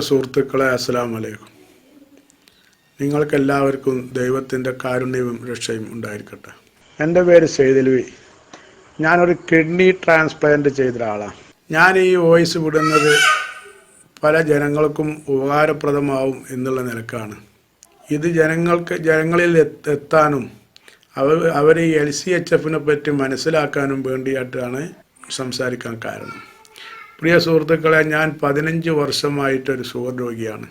സുഹൃത്തുക്കളെ അസ്സലാം വലൈക്കും നിങ്ങൾക്കെല്ലാവർക്കും ദൈവത്തിന്റെ കാരുണ്യവും രക്ഷയും ഉണ്ടായിരിക്കട്ടെ. എന്റെ പേര് സെയ്തലുവി ഞാനൊരു കിഡ്നി ട്രാൻസ്പ്ലാന്റ് ചെയ്ത ഒരാളാണ് ഞാൻ ഈ വോയിസ് വിടുന്നത് പല ജനങ്ങൾക്കും ഉപകാരപ്രദമാവും എന്നുള്ള നിലക്കാണ്. ഇത് ജനങ്ങൾക്ക് ജനങ്ങളിൽ എത്താനും അവർ അവർ ഈ എൽ സി എച്ച് എഫിനെ പറ്റി മനസ്സിലാക്കാനും വേണ്ടിയിട്ടാണ് സംസാരിക്കാൻ കാരണം. പ്രിയ സുഹൃത്തുക്കളെ ഞാൻ പതിനഞ്ച് വർഷമായിട്ടൊരു ഷുഗർ രോഗിയാണ്.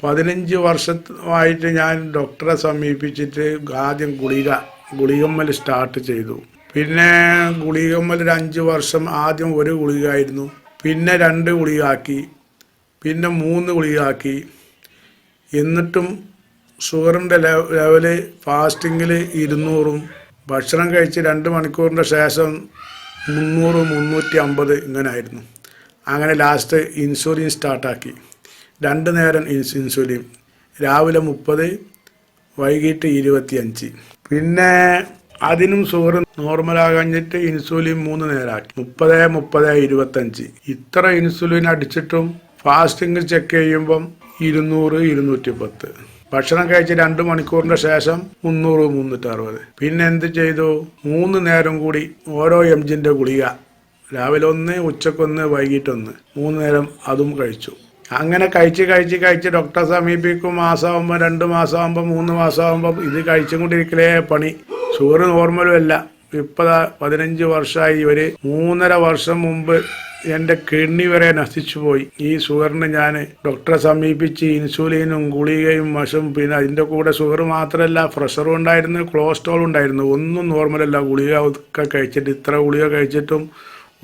പതിനഞ്ച് വർഷമായിട്ട് ഞാൻ ഡോക്ടറെ സമീപിച്ചിട്ട് ആദ്യം ഗുളിക ഗുളികമ്മൽ സ്റ്റാർട്ട് ചെയ്തു. പിന്നെ ഗുളികമ്മൽ ഒരു അഞ്ച് വർഷം ആദ്യം ഒരു ഗുളിക ആയിരുന്നു പിന്നെ രണ്ട് ഗുളികാക്കി പിന്നെ മൂന്ന് ഗുളികാക്കി എന്നിട്ടും ഷുഗറിന്റെ ലെവൽ ഫാസ്റ്റിങ്ങിൽ ഇരുന്നൂറും ഭക്ഷണം കഴിച്ച് രണ്ട് മണിക്കൂറിന്റെ ശേഷം മുന്നൂറ് മുന്നൂറ്റി അമ്പത് ഇങ്ങനെ ആയിരുന്നു അങ്ങനെ ലാസ്റ്റ് ഇൻസുലിൻ സ്റ്റാർട്ടാക്കി രണ്ട് നേരം ഇൻസ് ഇൻസുലിൻ രാവിലെ മുപ്പത് വൈകിട്ട് ഇരുപത്തിയഞ്ച്. പിന്നെ അതിനും ഷുഗർ നോർമലാകഞ്ഞിട്ട് ഇൻസുലിൻ മൂന്ന് നേരമാക്കി മുപ്പത് മുപ്പത് ഇരുപത്തഞ്ച് ഇത്ര ഇൻസുലിൻ അടിച്ചിട്ടും ഫാസ്റ്റിംഗ് ചെക്ക് ചെയ്യുമ്പം ഇരുന്നൂറ് ഇരുന്നൂറ്റി പത്ത് ഭക്ഷണം കഴിച്ച് രണ്ട് മണിക്കൂറിന്റെ ശേഷം മുന്നൂറ് മുന്നൂറ്റി അറുപത് പിന്നെ എന്ത് ചെയ്തു? മൂന്ന് നേരം കൂടി ഓരോ എംജിന്റെ ഗുളിക രാവിലെ ഒന്ന് ഉച്ചക്കൊന്ന് വൈകിട്ടൊന്ന് മൂന്ന് നേരം അതും കഴിച്ചു. അങ്ങനെ കഴിച്ച് കഴിച്ച് കഴിച്ച് ഡോക്ടറെ സമീപിക്കും. മാസമാകുമ്പോൾ രണ്ട് മാസമാകുമ്പോൾ മൂന്ന് മാസമാകുമ്പോൾ ഇത് കഴിച്ചും കൊണ്ടിരിക്കലേ പണി ഷുഗർ നോർമലും അല്ല. ഇപ്പം പതിനഞ്ച് വർഷമായി ഇവർ മൂന്നര വർഷം മുമ്പ് എന്റെ കിഡ്നി വരെ നശിച്ചു പോയി. ഈ ഷുഗറിന് ഞാൻ ഡോക്ടറെ സമീപിച്ച് ഇൻസുലിനും ഗുളികയും മഷും പിന്നെ അതിന്റെ കൂടെ ഷുഗർ മാത്രമല്ല പ്രഷറും ഉണ്ടായിരുന്നു കൊളസ്ട്രോളും ഉണ്ടായിരുന്നു. ഒന്നും നോർമലല്ല ഗുളിക ഒക്കെ കഴിച്ചിട്ട് ഇത്ര ഗുളിക കഴിച്ചിട്ടും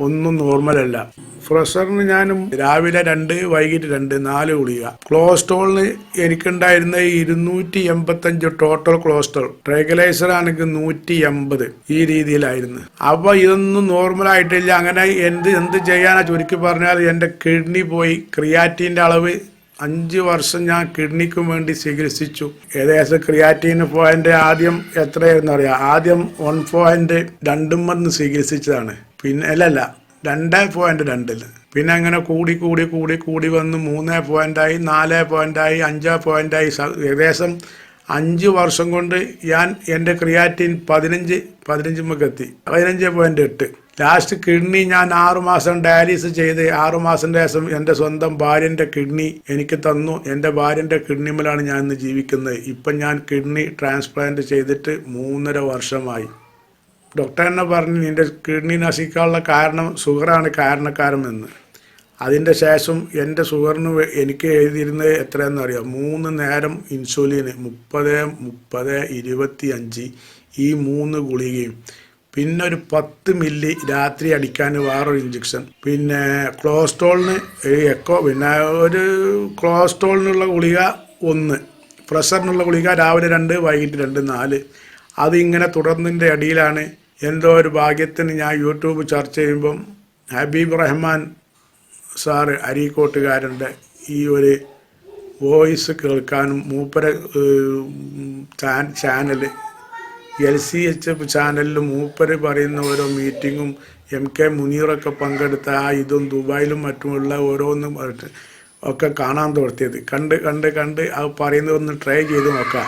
ഒന്നും നോർമലല്ല. പ്രഷറിന് ഞാനും രാവിലെ രണ്ട് വൈകിട്ട് രണ്ട് നാല് ഗുളിക. ക്ലോസ്ട്രോളിന് എനിക്കുണ്ടായിരുന്ന ഇരുന്നൂറ്റി എൺപത്തഞ്ച് ടോട്ടൽ ക്ലോസ്ട്രോൾ ട്രൈഗലൈസർ ആണെങ്കിൽ നൂറ്റി എൺപത് ഈ രീതിയിലായിരുന്നു. അപ്പൊ ഇതൊന്നും നോർമൽ ആയിട്ടില്ല. അങ്ങനെ എന്ത് എന്ത് ചെയ്യാനാ ചുരുക്കി പറഞ്ഞാൽ എന്റെ കിഡ്നി പോയി ക്രിയാറ്റിന്റെ അളവ് അഞ്ച് വർഷം ഞാൻ കിഡ്നിക്കും വേണ്ടി ചികിത്സിച്ചു. ഏകദേശം ക്രിയാറ്റീൻ പോയിന്റ് ആദ്യം എത്രയായിരുന്നു അറിയാം? ആദ്യം വൺ പോയിന്റ് രണ്ടും വന്ന് ചികിത്സിച്ചതാണ്. പിന്നെ അല്ലല്ല രണ്ടേ പോയിന്റ് രണ്ടിൽ പിന്നെ അങ്ങനെ കൂടി കൂടി കൂടി കൂടി വന്ന് മൂന്നേ പോയിന്റായി നാല് പോയിന്റായി അഞ്ച് പോയിന്റായി ഏകദേശം അഞ്ച് വർഷം കൊണ്ട് ഞാൻ എന്റെ ക്രിയാറ്റിൻ പതിനഞ്ച് പതിനഞ്ചുമ്മക്ക് എത്തി. പതിനഞ്ച് പോയിന്റ് എട്ട്. ലാസ്റ്റ് കിഡ്നി ഞാൻ ആറുമാസം ഡയാലിസിസ് ചെയ്ത് ആറുമാസം ശേഷം എന്റെ സ്വന്തം ഭാര്യന്റെ കിഡ്നി എനിക്ക് തന്നു. എന്റെ ഭാര്യന്റെ കിഡ്നിമലാണ് ഞാൻ ഇന്ന് ജീവിക്കുന്നത്. ഇപ്പം ഞാൻ കിഡ്നി ട്രാൻസ്പ്ലാന്റ് ചെയ്തിട്ട് മൂന്നര വർഷമായി. ഡോക്ടർ എന്നെ പറഞ്ഞു നിന്റെ കിഡ്നി നശിക്കാനുള്ള കാരണം ഷുഗറാണ് കാരണക്കാരമെന്ന്. അതിന്റെ ശേഷം എന്റെ ഷുഗറിന് എനിക്ക് എഴുതിയിരുന്നത് എത്രയെന്ന് അറിയാം മൂന്ന് നേരം ഇൻസുലിന് മുപ്പത് മുപ്പത് ഇരുപത്തി അഞ്ച് ഈ മൂന്ന് ഗുളികയും പിന്നെ ഒരു പത്ത് മില്ലി രാത്രി അടിക്കാൻ വേറൊരു ഇഞ്ചക്ഷൻ പിന്നെ ക്ലോസ്ട്രോളിന് എക്കോ പിന്നെ ഒരു ക്ലോസ്ട്രോളിനുള്ള ഗുളിക ഒന്ന്. പ്രഷറിനുള്ള ഗുളിക രാവിലെ രണ്ട് വൈകിട്ട് രണ്ട് നാല്. അതിങ്ങനെ തുടർന്നതിന്റെ അടിയിലാണ് എന്തോ ഒരു ഭാഗ്യത്തിന് ഞാൻ യൂട്യൂബ് ചർച്ച ചെയ്യുമ്പം ഹബീബ് റഹ്മാൻ സാറ് അരീക്കോട്ടുകാരന്റെ ഈ ഒരു വോയിസ് കേൾക്കാനും മൂപ്പര ചാനൽ എൽ സി എച്ച് ചാനലിൽ മൂപ്പര് പറയുന്ന ഓരോ മീറ്റിങ്ങും എം കെ മുനീറൊക്കെ പങ്കെടുത്ത ആ ഇതും ദുബായിലും മറ്റുമുള്ള ഓരോന്നും ഒക്കെ കാണാൻ തോർത്തിയത് കണ്ട് കണ്ട് കണ്ട് അത് പറയുന്നതൊന്ന് ട്രൈ ചെയ്ത് നോക്കാം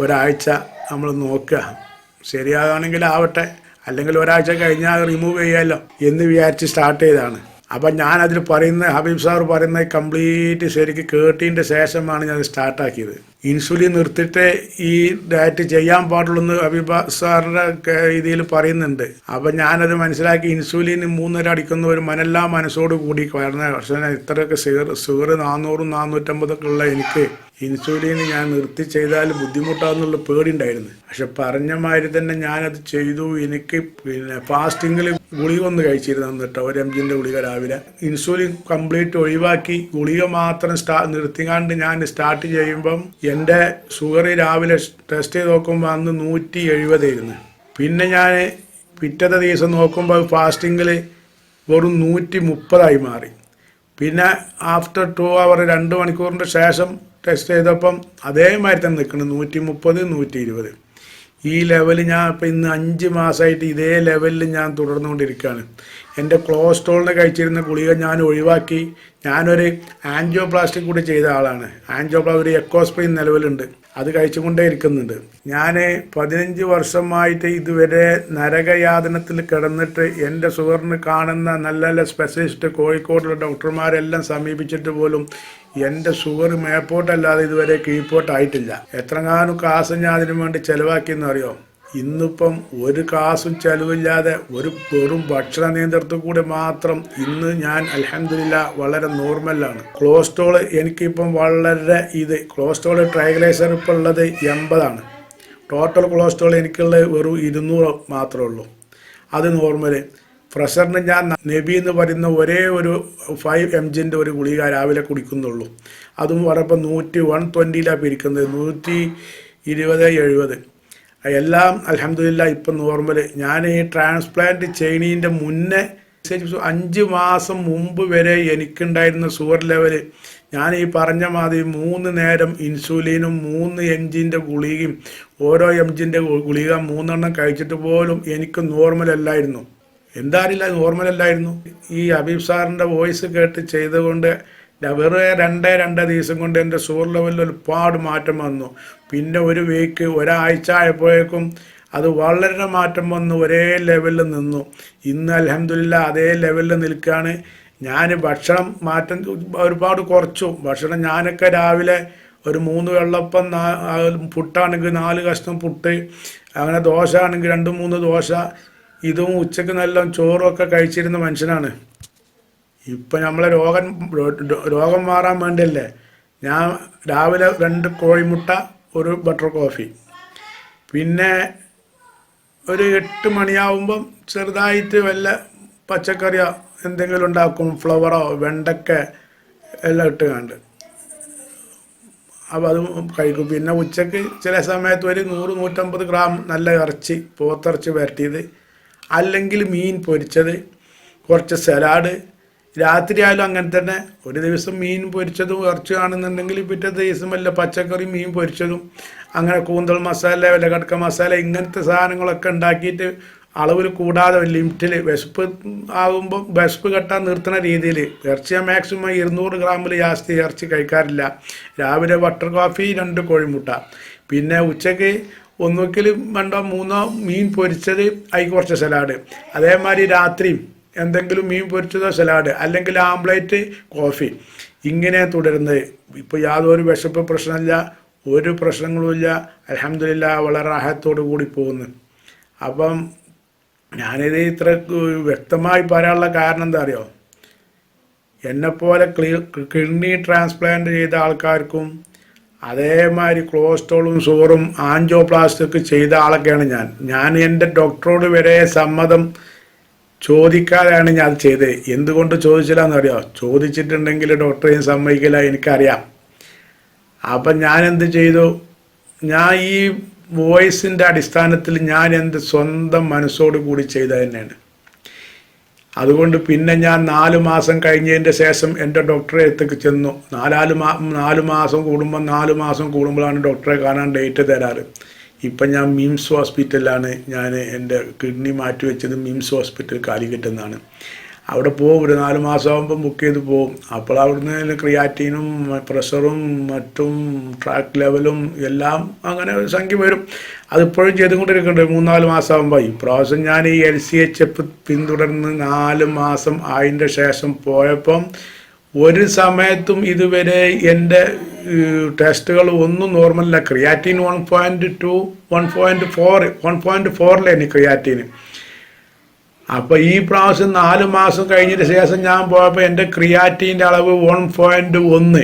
ഒരാഴ്ച നമ്മൾ നോക്കുക. ശരിയാകുകയാണെങ്കിൽ ആവട്ടെ. അല്ലെങ്കിൽ ഒരാഴ്ച കഴിഞ്ഞാൽ റിമൂവ് ചെയ്യാമല്ലോ എന്ന് വിചാരിച്ച് സ്റ്റാർട്ട് ചെയ്തതാണ്. അപ്പം ഞാനതിൽ പറയുന്ന ഹബീബ് സാർ പറയുന്നത് കംപ്ലീറ്റ് ശരിക്ക് കേട്ടതിന്റെ ശേഷമാണ് ഞാൻ സ്റ്റാർട്ടാക്കിയത് ഇൻസുലിൻ നിർത്തിയിട്ട് ഈ ഡയറ്റ് ചെയ്യാൻ പാടുള്ളൂ എന്ന് അബിബ സാറിന്റെ ഇതിൽ പറയുന്നുണ്ട്. അപ്പം ഞാനത് മനസ്സിലാക്കി ഇൻസുലിൻ മൂന്നര അടിക്കുന്ന ഒരു മനല്ലാ മനസ്സോട് കൂടി കാരണം പക്ഷേ ഇത്രയൊക്കെ ഷുഗർ ഷുഗർ നാനൂറും നാനൂറ്റമ്പതൊക്കെ ഉള്ള എനിക്ക് ഇൻസുലിൻ ഞാൻ നിർത്തി ചെയ്താൽ ബുദ്ധിമുട്ടാന്നുള്ള പേടിയുണ്ടായിരുന്നു. പക്ഷെ പറഞ്ഞ മാതിരി തന്നെ ഞാനത് ചെയ്തു. എനിക്ക് പിന്നെ ഫാസ്റ്റിങ്ങിൽ ഗുളിക ഒന്ന് കഴിച്ചിരുന്നു എന്നിട്ട് ഒരു എം ജിന്റെ ഗുളിക രാവിലെ. ഇൻസുലിൻ കംപ്ലീറ്റ് ഒഴിവാക്കി ഗുളിക മാത്രം സ്റ്റാ നിർത്തിക്കാണ്ട് ഞാൻ സ്റ്റാർട്ട് ചെയ്യുമ്പം എന്റെ ഷുഗർ രാവിലെ ടെസ്റ്റ് ചെയ്ത് നോക്കുമ്പോൾ അന്ന് നൂറ്റി എഴുപതായിരുന്നു. പിന്നെ ഞാൻ പിറ്റത്തെ ദിവസം നോക്കുമ്പോൾ ഫാസ്റ്റിങ്ങിൽ വെറും നൂറ്റി മുപ്പതായി മാറി. പിന്നെ ആഫ്റ്റർ ടു അവർ രണ്ട് മണിക്കൂറിന്റെ ശേഷം ടെസ്റ്റ് ചെയ്തപ്പം അതേമാതിരി തന്നെ നിൽക്കുന്നത് നൂറ്റി മുപ്പത് നൂറ്റി ഇരുപത് ഈ ലെവൽ ഞാൻ ഇപ്പം ഇന്ന് അഞ്ച് മാസമായിട്ട് ഇതേ ലെവലിൽ ഞാൻ തുടർന്നുകൊണ്ടിരിക്കുകയാണ് എന്റെ കൊളസ്ട്രോളിന് കഴിച്ചിരുന്ന ഗുളിക ഞാൻ ഒഴിവാക്കി. ഞാനൊരു ആൻജിയോപ്ലാസ്റ്റിക് കൂടി ചെയ്ത ആളാണ്. ആൻജിയോപ്ലാ ഒരു എക്കോസ്പ്രീൻ നിലവിലുണ്ട്. അത് കഴിച്ചുകൊണ്ടേ ഇരിക്കുന്നുണ്ട്. ഞാൻ പതിനഞ്ച് വർഷമായിട്ട് ഇതുവരെ നരകയാതനത്തിൽ കിടന്നിട്ട് എന്റെ സുഹറിന് കാണുന്ന നല്ല നല്ല സ്പെഷ്യലിസ്റ്റ് കോഴിക്കോടുള്ള ഡോക്ടർമാരെല്ലാം സമീപിച്ചിട്ട് പോലും എന്റെ ഷുഗർ മേപ്പോട്ടല്ലാതെ ഇതുവരെ കീഴ്പോട്ടായിട്ടില്ല എത്രങ്ങാനും കാശ് ഞാൻ അതിനു വേണ്ടി ചെലവാക്കിയെന്ന് അറിയോ? ഇന്നിപ്പം ഒരു കാസും ചെലവില്ലാതെ ഒരു വെറും ഭക്ഷണ നിയന്ത്രണത്തിൽ കൂടെ മാത്രം ഇന്ന് ഞാൻ അലഹമില്ല വളരെ നോർമലാണ് കൊളസ്ട്രോൾ എനിക്കിപ്പം വളരെ ഇത് കൊളസ്ട്രോൾ ട്രൈഗ്ലൈസർ ഇപ്പം ഉള്ളത് എൺപതാണ്. ടോട്ടൽ കൊളസ്ട്രോൾ എനിക്കുള്ളത് വെറും ഇരുന്നൂറ് മാത്രമേ ഉള്ളൂ. അത് നോർമൽ പ്രഷറിന് ഞാൻ നബി എന്ന് പറയുന്ന ഒരേ ഒരു ഫൈവ് എം ജിന്റെ ഒരു ഗുളിക രാവിലെ കുടിക്കുന്നുള്ളൂ. അതും പറയുമ്പോൾ നൂറ്റി വൺ ട്വന്റിയിലാണ് പിരിക്കുന്നത്. നൂറ്റി ഇരുപത് എഴുപത്. എല്ലാം അലഹമില്ല ഇപ്പം നോർമൽ ഞാൻ ഈ ട്രാൻസ്പ്ലാന്റ് ചെയ്യണീന്റെ മുന്നേ അഞ്ച് മാസം മുമ്പ് വരെ എനിക്കുണ്ടായിരുന്ന ഷുഗർ ലെവൽ ഞാൻ ഈ പറഞ്ഞ മാതിരി മൂന്ന് നേരം ഇൻസുലിനും മൂന്ന് എം ജിന്റെ ഗുളികയും ഓരോ എം ജിന്റെ ഗുളിക മൂന്നെണ്ണം കഴിച്ചിട്ട് പോലും എനിക്ക് നോർമൽ അല്ലായിരുന്നു. എന്താ അറിയില്ല നോർമൽ അല്ലായിരുന്നു ഈ അബീബ് സാറിന്റെ വോയിസ് കേട്ട് ചെയ്തുകൊണ്ട് വെറുതെ രണ്ടേ രണ്ട് ദിവസം കൊണ്ട് എന്റെ ഷുഗർ ലെവലിൽ ഒരുപാട് മാറ്റം വന്നു. പിന്നെ ഒരു വീക്ക് ഒരാഴ്ച ആയപ്പോഴേക്കും അത് വളരെ മാറ്റം വന്നു ഒരേ ലെവലിൽ നിന്നു. ഇന്ന് അലഹമില്ല അതേ ലെവലിൽ നിൽക്കുകയാണ് ഞാൻ ഭക്ഷണം മാറ്റം ഒരുപാട് കുറച്ചു. ഭക്ഷണം ഞാനൊക്കെ രാവിലെ ഒരു മൂന്ന് വെള്ളപ്പം പുട്ടാണെങ്കിൽ നാല് കഷ്ണം പുട്ട് അങ്ങനെ ദോശ ആണെങ്കിൽ രണ്ട് മൂന്ന് ദോശ ഇതും ഉച്ചയ്ക്ക് നല്ല ചോറും ഒക്കെ കഴിച്ചിരുന്ന മനുഷ്യനാണ്. ഇപ്പൊ നമ്മളെ രോഗം രോഗം മാറാൻ വേണ്ടിയല്ലേ? ഞാൻ രാവിലെ രണ്ട് കോഴിമുട്ട ഒരു ബട്ടർ കോഫി. പിന്നെ ഒരു എട്ട് മണിയാവുമ്പം ചെറുതായിട്ട് വല്ല പച്ചക്കറിയോ എന്തെങ്കിലും ഉണ്ടാക്കും. ഫ്ലവറോ വെണ്ടക്ക എല്ലാം ഇട്ട് കണ്ട്. അപ്പോൾ അത് കഴിക്കും. പിന്നെ ഉച്ചയ്ക്ക് ചില സമയത്ത് ഒരു നൂറ് നൂറ്റമ്പത് ഗ്രാം നല്ല ഇറച്ചി പോത്തിറച്ചി വരട്ടിയത്. അല്ലെങ്കിൽ മീൻ പൊരിച്ചത് കുറച്ച് സലാഡ്. രാത്രി ആയാലും അങ്ങനെ തന്നെ. ഒരു ദിവസം മീൻ പൊരിച്ചതും ഇറച്ചി ആണെന്നുണ്ടെങ്കിൽ പിറ്റേ ദിവസം വല്ല പച്ചക്കറി മീൻ പൊരിച്ചതും അങ്ങനെ കൂന്തൽ മസാല വല്ല കടക്ക മസാല ഇങ്ങനത്തെ സാധനങ്ങളൊക്കെ ഉണ്ടാക്കിയിട്ട് അളവിൽ കൂടാതെ ലിമിറ്റിൽ വിശപ്പ് ആകുമ്പോൾ വിശപ്പ് കെട്ടാൻ നിർത്തുന്ന രീതിയിൽ ഇറച്ചി മാക്സിമം ഇരുന്നൂറ് ഗ്രാമിൽ ജാസ്തി ഇറച്ചി കഴിക്കാറില്ല. രാവിലെ ബട്ടർ കോഫി രണ്ട് കോഴിമുട്ട. പിന്നെ ഉച്ചയ്ക്ക് ഒന്നുകിൽ രണ്ടോ മൂന്നോ മീൻ പൊരിച്ചത് അതിൽ കുറച്ച് സലാഡ്. അതേമാതിരി രാത്രി എന്തെങ്കിലും മീൻ പൊരിച്ചതോ സലാഡ് അല്ലെങ്കിൽ ആംപ്ലേറ്റ് കോഫി. ഇങ്ങനെ തുടരുന്നത്. ഇപ്പോൾ യാതൊരു വിശപ്പ് പ്രശ്നമില്ല ഒരു പ്രശ്നങ്ങളുമില്ല അലഹമില്ല വളരെ അഹത്തോടു കൂടി പോകുന്നു. അപ്പം ഞാനിത് ഇത്ര വ്യക്തമായി പറയാനുള്ള കാരണം എന്താ അറിയോ? എന്നെപ്പോലെ കിഡ്നി ട്രാൻസ്പ്ലാന്റ് ചെയ്ത ആൾക്കാർക്കും അതേമാതിരി കൊളസ്ട്രോളും ഷുഗറും ആൻജോപ്ലാസ്റ്റിക് ചെയ്ത ആളൊക്കെയാണ് ഞാൻ. ഞാൻ എന്റെ ഡോക്ടറോട് വരെ സമ്മതം ചോദിക്കാതെയാണ് ഞാൻ ചെയ്തത് എന്തുകൊണ്ട് ചോദിച്ചില്ലാന്നറിയോ? ചോദിച്ചിട്ടുണ്ടെങ്കിൽ ഡോക്ടറെയും സമ്മതിക്കില്ല എനിക്കറിയാം. അപ്പം ഞാൻ എന്ത് ചെയ്തു? ഞാൻ ഈ വോയിസിന്റെ അടിസ്ഥാനത്തിൽ ഞാൻ എന്റെ സ്വന്തം മനസ്സോട് കൂടി ചെയ്ത തന്നെയാണ്. അതുകൊണ്ട് പിന്നെ ഞാൻ നാലു മാസം കഴിഞ്ഞതിന്റെ ശേഷം എന്റെ ഡോക്ടറെ അടുത്തേക്ക് ചെന്നു. നാലാൽ മാ നാല് മാസം കൂടുമ്പോൾ നാല് മാസം കൂടുമ്പോഴാണ് ഡോക്ടറെ കാണാൻ ഡേറ്റ് തരാറ്. ഇപ്പം ഞാൻ മിംസ് ഹോസ്പിറ്റലിലാണ് ഞാൻ എന്റെ കിഡ്നി മാറ്റി വെച്ചത് മിംസ് ഹോസ്പിറ്റൽ കാലിക്കറ്റ് എന്നാണ് അവിടെ പോകും ഒരു നാല് മാസമാകുമ്പോൾ ബുക്ക് ചെയ്ത് പോകും. അപ്പോൾ അവിടുന്ന് ക്രിയാറ്റീനും പ്രഷറും മറ്റും ട്രാക്ക് ലെവലും എല്ലാം അങ്ങനെ ഒരു സംഖ്യ വരും. അതിപ്പോഴും ചെയ്തുകൊണ്ടിരിക്കുന്നുണ്ട്. മൂന്നാൽ മാസമാകുമ്പോൾ ഇപ്രാവശ്യം ഞാൻ ഈ എൽ സി എച്ച് എഫ് പിന്തുടർന്ന് നാല് മാസം ആയതിന്റെ ശേഷം പോയപ്പം ഒരു സമയത്തും ഇതുവരെ എന്റെ ടെസ്റ്റുകൾ ഒന്നും നോർമലല്ല creatinine one point two one point four one point ഫോറിലാണ് creatinine അപ്പോൾ ഈ പ്രാവശ്യം നാല് മാസം കഴിഞ്ഞതിന് ശേഷം ഞാൻ പോയപ്പോൾ എന്റെ ക്രിയാറ്റീന്റെ അളവ് വൺ പോയിന്റ് ഒന്ന്.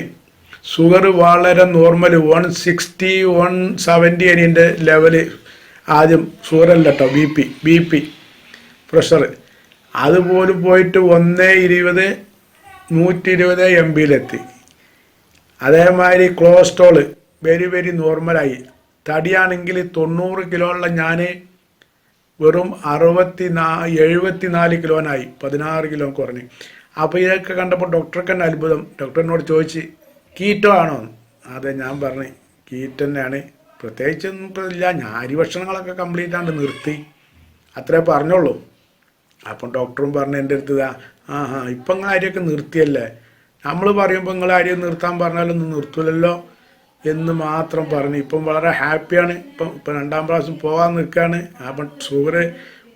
ഷുഗർ വളരെ normal one sixty one seventy എന്റെ ലെവൽ ആദ്യം ഷുഗറല്ല കേട്ടോ B P B P pressure അതുപോലും പോയിട്ട് ഒന്ന് ഇരുപത് നൂറ്റി ഇരുപത് എം ബിയിലെത്തി അതേമാതിരി കൊളസ്ട്രോൾ വെരി വെരി നോർമലായി തടിയാണെങ്കിൽ തൊണ്ണൂറ് കിലോ ഉള്ള ഞാൻ വെറും അറുപത്തി നാ എഴുപത്തി നാല് കിലോനായി പതിനാറ് കിലോ കുറഞ്ഞു. അപ്പോൾ ഇതൊക്കെ കണ്ടപ്പോൾ ഡോക്ടർക്ക് തന്നെ അത്ഭുതം. ഡോക്ടറിനോട് ചോദിച്ച് കീറ്റോ ആണോ? അതെ ഞാൻ പറഞ്ഞു കീറ്റ് തന്നെയാണ്. പ്രത്യേകിച്ചൊന്നും ഇല്ല. ഞാൻ അരി ഭക്ഷണങ്ങളൊക്കെ കംപ്ലീറ്റ് ആണ്ട് നിർത്തി. അത്രേ പറഞ്ഞുള്ളൂ. അപ്പം ഡോക്ടറും പറഞ്ഞു എന്റെ അടുത്ത് ആ ഹാ ഇപ്പം നിങ്ങൾ നിർത്തിയല്ലേ? നമ്മൾ പറയുമ്പോൾ നിങ്ങൾ അരി നിർത്താൻ പറഞ്ഞാലൊന്നും നിർത്തൂലല്ലോ. എന്ന് മാത്രം പറഞ്ഞു. ഇപ്പം വളരെ ഹാപ്പിയാണ്. ഇപ്പം ഇപ്പം രണ്ടാം പ്രാവശ്യം പോകാൻ നിൽക്കുകയാണ്. അപ്പം ഷുഗർ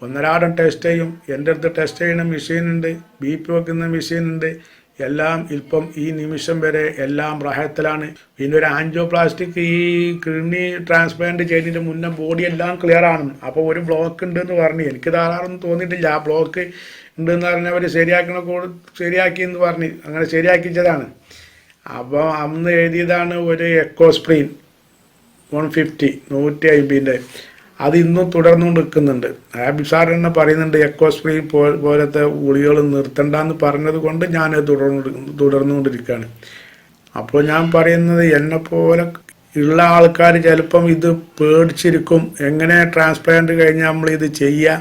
ഒന്നരാടം ടെസ്റ്റ് ചെയ്യും. എന്റെ അടുത്ത് ടെസ്റ്റ് ചെയ്യുന്ന മെഷീനുണ്ട് ബി പി വെക്കുന്ന മെഷീനുണ്ട് എല്ലാം ഇപ്പം ഈ നിമിഷം വരെ എല്ലാം പ്രായത്തിലാണ്. പിന്നെ ഒരു ആൻജിയോ പ്ലാസ്റ്റിക് ഈ കിഡ്നി ട്രാൻസ്പ്ലാന്റ് ചെയ്തതിന്റെ മുന്നേ ബോഡി എല്ലാം ക്ലിയർ ആണ്. അപ്പോൾ ഒരു ബ്ലോക്ക് ഉണ്ടെന്ന് പറഞ്ഞു. എനിക്ക് ധാരാളമൊന്നും തോന്നിയിട്ടില്ല. ആ ബ്ലോക്ക് ഉണ്ടെന്ന് പറഞ്ഞവർ ശരിയാക്കണ ശരിയാക്കി എന്ന് പറഞ്ഞു. അങ്ങനെ ശരിയാക്കിച്ചതാണ്. അപ്പോൾ അന്ന് എഴുതിയതാണ് ഒരു എക്കോ സ്പ്രീൻ വൺ ഫിഫ്റ്റി നൂറ്റി അമ്പതിന്റെ അത് ഇന്നും തുടർന്നുകൊണ്ട് നിൽക്കുന്നുണ്ട്. ആബിസാർ സാർ തന്നെ പറയുന്നുണ്ട് എക്കോ സ്പ്രീൻ പോലത്തെ ഗുളികൾ നിർത്തണ്ടെന്ന് പറഞ്ഞത് കൊണ്ട് ഞാൻ തുടർന്നു തുടർന്നുകൊണ്ടിരിക്കുകയാണ്. അപ്പോൾ ഞാൻ പറയുന്നത് എന്നെ പോലെ ഉള്ള ആൾക്കാർ ചിലപ്പം ഇത് പേടിച്ചിരിക്കും. എങ്ങനെ ട്രാൻസ്പ്ലാന്റ് കഴിഞ്ഞാൽ നമ്മൾ ഇത് ചെയ്യുക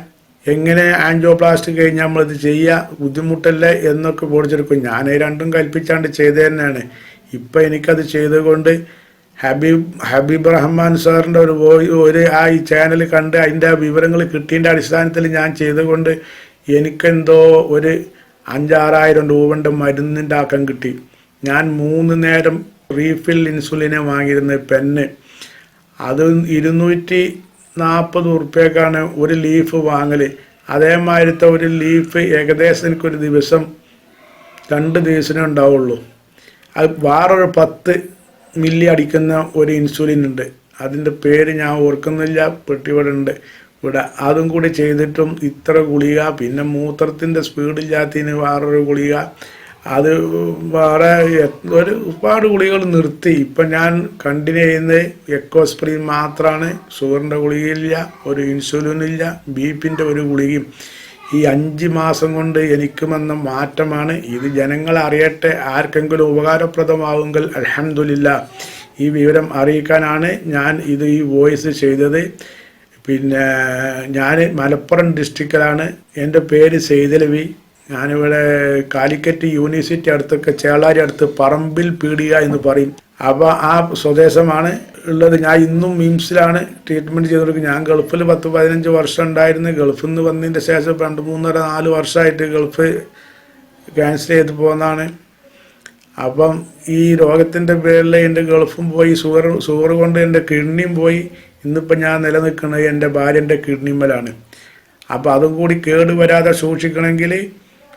എങ്ങനെ ആൻജിയോപ്ലാസ്റ്റ് കഴിഞ്ഞാൽ നമ്മളിത് ചെയ്യുക ബുദ്ധിമുട്ടല്ലേ എന്നൊക്കെ ബോധിച്ചെടുക്കും. ഞാൻ രണ്ടും കൽപ്പിച്ചാണ്ട് ചെയ്തു തന്നെയാണ് ഇപ്പം എനിക്കത് ചെയ്തുകൊണ്ട് ഹബീബ് ഹബീബ് റഹ്മാൻ സാറിന്റെ ഒരു ഒരു ആ ഈ ചാനൽ കണ്ട് അതിന്റെ വിവരങ്ങൾ കിട്ടിയതിന്റെ അടിസ്ഥാനത്തിൽ ഞാൻ ചെയ്തുകൊണ്ട് എനിക്കെന്തോ ഒരു അഞ്ചാറായിരം രൂപന്റെ മരുന്നിന്റെ ആക്കം കിട്ടി. ഞാൻ മൂന്ന് നേരം റീഫിൽ ഇൻസുലിനെ വാങ്ങിയിരുന്ന പെന്ന്. അത് ഇരുന്നൂറ്റി നാൽപ്പത് ഉറുപ്പ്യക്കാണ് ഒരു ലീഫ് വാങ്ങൽ അതേമാതിരത്തെ ഒരു ലീഫ് ഏകദേശം എനിക്കൊരു ദിവസം രണ്ട് ദിവസമേ ഉണ്ടാവുള്ളൂ. അത് വേറൊരു പത്ത് മില്ലി അടിക്കുന്ന ഒരു ഇൻസുലിൻ ഉണ്ട്. അതിന്റെ പേര് ഞാൻ ഓർക്കുന്നില്ല പെട്ടിവിടെ ഉണ്ട് ഇവിടെ അതും കൂടി ചെയ്തിട്ടും ഇത്ര ഗുളിക പിന്നെ മൂത്രത്തിന്റെ സ്പീഡില്ലാത്തതിന് വേറൊരു ഗുളിക. അത് വേറെ ഒരു ഒരുപാട് ഗുളികൾ നിർത്തി. ഇപ്പം ഞാൻ കണ്ടിന്യൂ ചെയ്യുന്നത് എക്കോസ്പ്രീൻ മാത്രമാണ് ഷുഗറിന്റെ ഗുളികയില്ല ഒരു ഇൻസുലിൻ ഇല്ല ബി പിന്റെ ഒരു ഗുളികയും. ഈ അഞ്ച് മാസം കൊണ്ട് എനിക്ക് വന്ന മാറ്റമാണ്. ഇത് ജനങ്ങൾ അറിയട്ടെ ആർക്കെങ്കിലും ഉപകാരപ്രദമാവുമെങ്കിൽ അലഹമില്ല ഈ വിവരം അറിയിക്കാനാണ് ഞാൻ ഇത് ഈ വോയിസ് ചെയ്തത്. പിന്നെ ഞാൻ മലപ്പുറം ഡിസ്ട്രിക്റ്റിലാണ് എന്റെ പേര് സെയ്തലവി. ഞാനിവിടെ കാലിക്കറ്റ് യൂണിവേഴ്സിറ്റി അടുത്തൊക്കെ ചേളാരി അടുത്ത് പറമ്പിൽ പീടിക എന്ന് പറയും. അപ്പോൾ ആ സ്വദേശമാണ് ഉള്ളത്. ഞാൻ ഇന്നും മിംസിലാണ് ട്രീറ്റ്മെന്റ് ചെയ്തുകൊടുക്കുന്നത് ഞാൻ ഗൾഫിൽ പത്ത് പതിനഞ്ച് വർഷം ഉണ്ടായിരുന്നു. ഗൾഫിൽ നിന്ന് വന്നതിന്റെ ശേഷം രണ്ട് മൂന്നര നാല് വർഷമായിട്ട് ഗൾഫ് ക്യാൻസൽ ചെയ്ത് പോകുന്നതാണ് അപ്പം ഈ രോഗത്തിന്റെ പേരിൽ എന്റെ ഗൾഫും പോയി ഷുഗർ ഷുഗർ കൊണ്ട് എന്റെ കിഡ്നിയും പോയി. ഇന്നിപ്പോൾ ഞാൻ നിലനിൽക്കുന്നത് എന്റെ ഭാര്യന്റെ കിഡ്നിമ്മലാണ് അപ്പോൾ അതും കൂടി കേട് വരാതെ സൂക്ഷിക്കണമെങ്കിൽ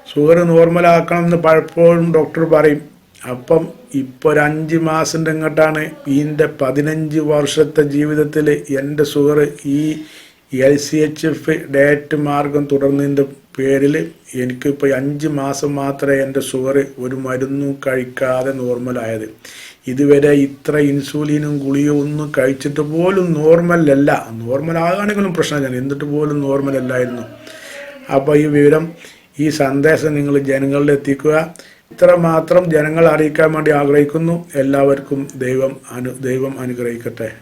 ഷുഗർ നോർമലാക്കണം എന്ന് പലപ്പോഴും ഡോക്ടർ പറയും. അപ്പം ഇപ്പോൾ ഒരു അഞ്ച് മാസം ഇങ്ങോട്ടാണ് ഇതിന്റെ പതിനഞ്ച് വർഷത്തെ ജീവിതത്തിൽ എന്റെ ഷുഗർ ഈ L C H F diet മാർഗം തുടർന്നതിന്റെ പേരിൽ എനിക്കിപ്പോൾ അഞ്ച് മാസം മാത്രമേ എന്റെ ഷുഗർ ഒരു മരുന്നും കഴിക്കാതെ നോർമലായത് ഇതുവരെ ഇത്ര ഇൻസുലിനും ഗുളിയും ഒന്നും കഴിച്ചിട്ട് പോലും നോർമലല്ല നോർമൽ ആകാണെങ്കിലും പ്രശ്നമില്ല. എന്നിട്ട് പോലും നോർമൽ അല്ലായിരുന്നു അപ്പോൾ ഈ വിവരം ഈ സന്ദേശം നിങ്ങൾ ജനങ്ങളിൽ എത്തിക്കുക. ഇത്ര മാത്രം ജനങ്ങൾ അറിയിക്കാൻ വേണ്ടി ആഗ്രഹിക്കുന്നു. എല്ലാവർക്കും ദൈവം അനു ദൈവം അനുഗ്രഹിക്കട്ടെ.